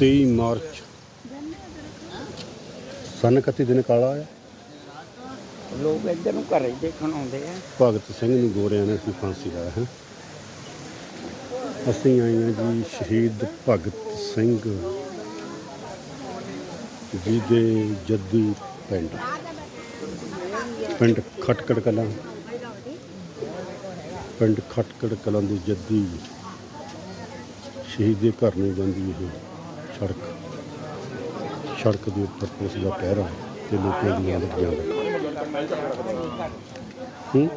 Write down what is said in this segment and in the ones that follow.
23 March. ਸਨ 31 ਦਿਨ ਕਾਲਾ ਆ ਲੋਕ ਇੱਧਰ ਨੂੰ ਘਰੇ ਦੇਖਣ ਆਉਂਦੇ ਆ। ਭਗਤ ਸਿੰਘ ਨੂੰ ਗੋਰਿਆਂ ਨੇ ਸੀ ਫਾਂਸੀ ਲਾਇਆ ਹੈ। ਅਸੀਂ ਆਏ ਹਾਂ ਜੀ ਸ਼ਹੀਦ ਭਗਤ ਸਿੰਘ ਜੀ ਦੇ ਜੱਦੀ ਪਿੰਡ। ਪਿੰਡ ਖਟਕੜ ਕਲਾਂ। ਪਿੰਡ ਖਟਕੜ ਕਲਾਂ ਦੇ ਜੱਦੀ ਸ਼ਹੀਦ ਦੇ ਘਰ ਨੂੰ ਜਾਂਦੀ ਇਹ। ਸੜਕ ਸੜਕ ਦੇ ਉੱਪਰ ਪੁਲਿਸ ਦਾ ਪਹਿਰਾ ਤੇ ਲੋਕਾਂ ਦੀਆਂ ਲੱਗੀਆਂ ਹੂੰ?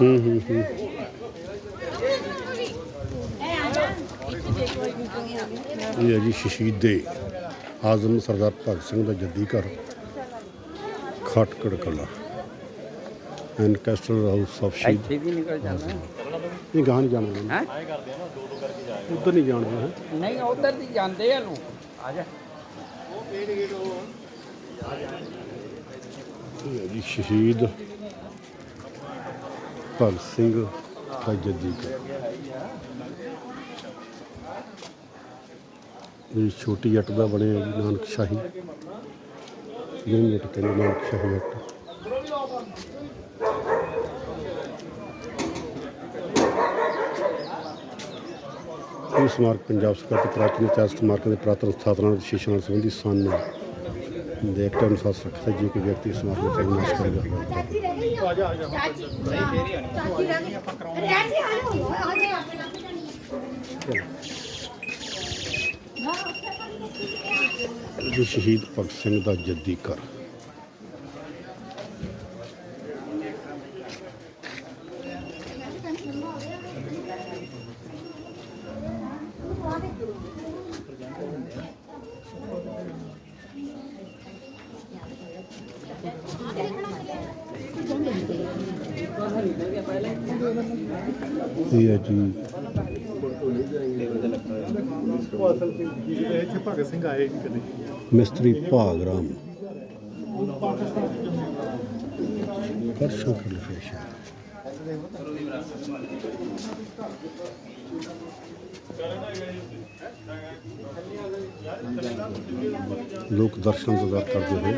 ਹੂੰ ਹੂੰ ਹੂੰ। ਇਹ ਹੈ ਜੀ ਸ਼ਹੀਦੇ ਆਜ਼ਮ ਸਰਦਾਰ ਭਗਤ ਸਿੰਘ ਦਾ ਜੱਦੀ ਘਰ ਖਟਕੜ ਕਲਾ ਐਂਡ ਕੈਸਟਲ ਹਾਊਸ ਆਫ ਸ਼ਹੀਦ ਇੱਥੇ ਵੀ ਨਿਕਲ ਜਾਂਦਾ ਇਹ ਗਾਂ ਨਹੀਂ ਜਾਣਾ। ਹੈ? ਉਧਰ ਨਹੀਂ ਜਾਣਾ ਹੈ। ਨਹੀਂ ਉਧਰ ਦੀ ਜਾਂਦੇ ਆ ਲੋਕ। ਆ ਜਾ। ਇਹ ਹੈ ਜੀ ਸ਼ਹੀਦ ਭਗਤ ਸਿੰਘ ਦਾ ਜੱਦੀ ਘਰ। ਇਹ ਛੋਟੀ ਜੱਟ ਦਾ ਬਣਿਆ ਜੀ ਨਾਨਕ ਸ਼ਾਹੀ। ਜਿਹਨੂੰ ਜੱਟ ਕਹਿੰਦੇ ਨਾਨਕ ਸ਼ਾਹੀ ਜੱਟ। ਇਹ ਸਮਾਰਕ ਪੰਜਾਬ ਸਰਕਾਰ ਤੇ ਪ੍ਰਾਚੀਨ ਇਤਿਹਾਸ ਸਮਾਰਕਾਂ ਦੇ ਪੁਰਾਤਨ ਸਥਾਪਨਾ ਦੇ ਵਿਸ਼ੇਸ਼ਣ ਨਾਲ ਸੰਬੰਧੀ ਸਨ। ਦੇ ਐਕਟ ਅਨੁਸਾਰ ਸੁਰੱਖਿਆ ਜੇ ਕੋਈ ਵਿਅਕਤੀ ਇਸ ਸਮਾਰਕ ਵਿੱਚ ਨਾਸ਼ ਕਰੇਗਾ। ਗਈ ਆ ਜਾ ਆ ਜਾ ਚਾਚੀ ਰਹਿ ਗਈ ਆਪਾਂ ਕਰਾਉਂਦੇ ਰਹਿ ਜੀ ਆ ਜਾ ਆ ਜਾ ਜੋ ਸ਼ਹੀਦ ਭਗਤ ਸਿੰਘ ਦਾ ਜੱਦੀ ਘਰ। ਇਹ ਹੈ ਜੀ। ਭਗਤ ਸਿੰਘ ਆਏ ਕਦੇ ਮਿਸਤਰੀ ਭਾਗ ਰਾਮ ਪਰਸੋਂ ਕਰ ਲਿਆ ਲੋਕ ਦਰਸ਼ਨ ਦਾ ਕਰਦੇ ਹੋਏ।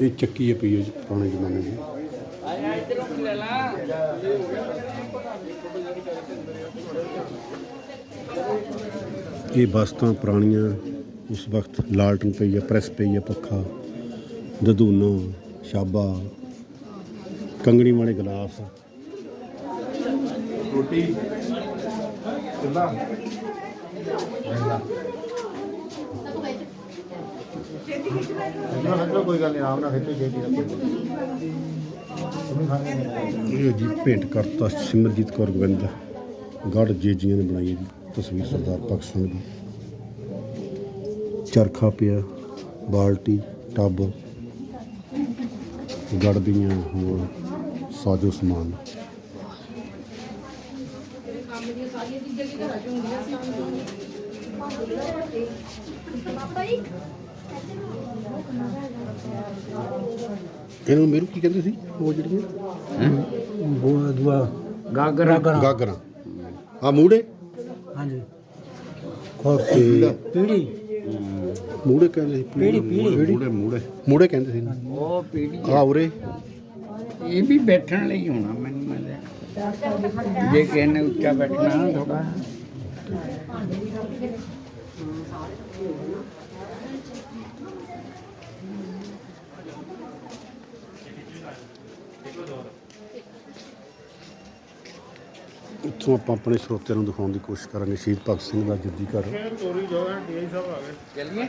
ਇਹ ਚੱਕੀ ਹੈ ਪਈ ਹੈ ਜੀ, ਪੁਰਾਣੇ ਜ਼ਮਾਨੇ ਦੀ। ਆ ਜਾ ਲੈ ਲਾ ਇਹ ਵਸਤਾਂ ਪੁਰਾਣੀਆਂ, ਉਸ ਵਕਤ ਲਾਲਟਨ ਪਈ ਹੈ, ਪ੍ਰੈਸ ਪਈ ਹੈ, ਪੱਖਾ, ਦਦੂਨਾ, ਸ਼ਾਬਾ, ਕੰਗਣੀ ਵਾਲੇ ਗਲਾਸ। ਰੋਟੀ ਕਿੰਨਾ ਨਾ ਕੋਈ ਗੱਲ ਨਹੀਂ ਆਰਾਮ ਨਾਲ ਖੇਤੀ ਖੇਤੀ ਇਹ ਜੀ ਭੇਂਟ ਕਰਤਾ ਸਿਮਰਜੀਤ ਕੌਰ ਗੋਬਿੰਦ। ਗੜ ਜੀਜੀਆਂ ਨੇ ਬਣਾਈ ਹੈ ਜੀ ਤਸਵੀਰ ਸਰਦਾਰ ਭਗਤ ਸਿੰਘ ਦੀ। ਚਰਖਾ ਪਿਆ, ਬਾਲਟੀ, ਟੱਬ। ਗੜ ਦੀਆਂ ਹੋਰ ਸਾਜੋ ਸਮਾਨ। ਇਹਨੂੰ ਮੇਰੂ ਕੀ ਕਹਿੰਦੇ ਸੀ? ਉਹ ਜਿਹੜੀਆਂ? ਬੁਆ ਦੁਆ। ਗਾਗਰਾ। ਗਾਗਰਾਂ। ਆ ਮੂੜੇ? ਹਾਂਜੀ। ਤੇ ਪੀੜੀ। ਮੂੜੇ ਕਹਿੰਦੇ ਸੀ। ਪੀੜੀ, ਪੀੜੀ। ਮੂੜੇ ਮੂੜੇ ਮੂੜੇ। ਕਹਿੰਦੇ ਸੀ। ਉਹ ਪੀੜੀ। ਆ ਉਰੇ। ਇਹ ਵੀ ਬੈਠਣ ਲਈ ਹੋਣਾ ਮੈਨੂੰ ਮਿਲਿਆ ਜੇ ਕਿਸੇ ਨੇ ਉੱਚਾ ਬੈਠਣਾ ਥੋੜਾ ਇੱਥੋਂ ਆਪਾਂ ਆਪਣੇ ਸਰੋਤਿਆਂ ਨੂੰ ਦਿਖਾਉਣ ਦੀ ਕੋਸ਼ਿਸ਼ ਕਰਾਂਗੇ। ਸ਼ਹੀਦ ਭਗਤ ਸਿੰਘ ਦਾ ਜੱਦੀ ਘਰ। ਤੋਰੀ ਜੋ ਹੈ ਡੀਆਈ ਸਾਹਿਬ ਆ ਗਏ ਚੱਲੀਏ।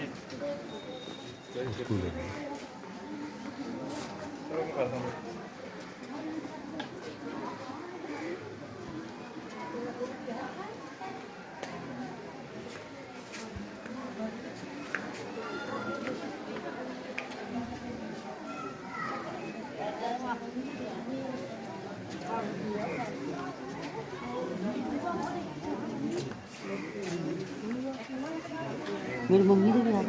ਮੇਰੀ ਮੰਮੀ ਦੇ ਵੀ ਆ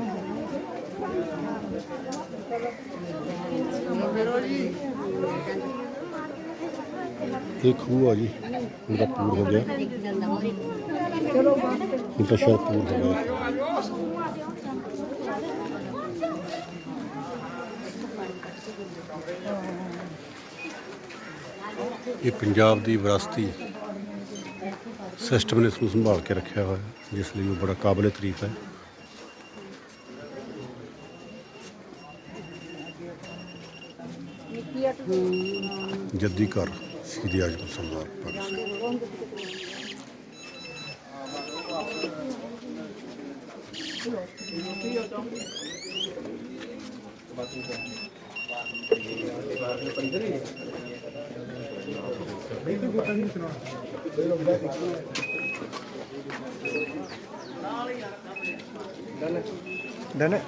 ਇਹ ਖੂਹ ਆ ਜੀ ਉਹਦਾ ਪੂਰ ਹੋ ਗਿਆ ਇਹ ਤਾਂ ਸ਼ਾਇਦ ਪੂਰ ਹੋ ਗਿਆ ਇਹ ਪੰਜਾਬ ਦੀ ਵਿਰਾਸਤੀ ਸਿਸਟਮ ਨੇ ਇਸ ਨੂੰ ਸੰਭਾਲ ਕੇ ਰੱਖਿਆ ਹੋਇਆ ਹੈ, ਜਿਸ ਲਈ ਉਹ ਬੜਾ ਕਾਬਲੇ ਤਾਰੀਫ ਹੈ ਜੱਦੀ ਘਰ ਸ਼੍ਰੀ ਆਜਮ ਸਰਦਾਰ ਭਗਤ ਸਿੰਘ ਡਨ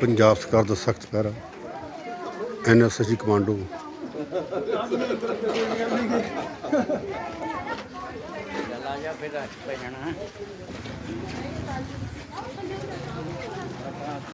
ਪੰਜਾਬ ਸਰਕਾਰ ਦਾ ਸਖਤ ਪਹਿਰਾ। NSG commando. ਚੱਲ ਆ ਜਾ ਫਿਰ ਅੱਜ ਪੈ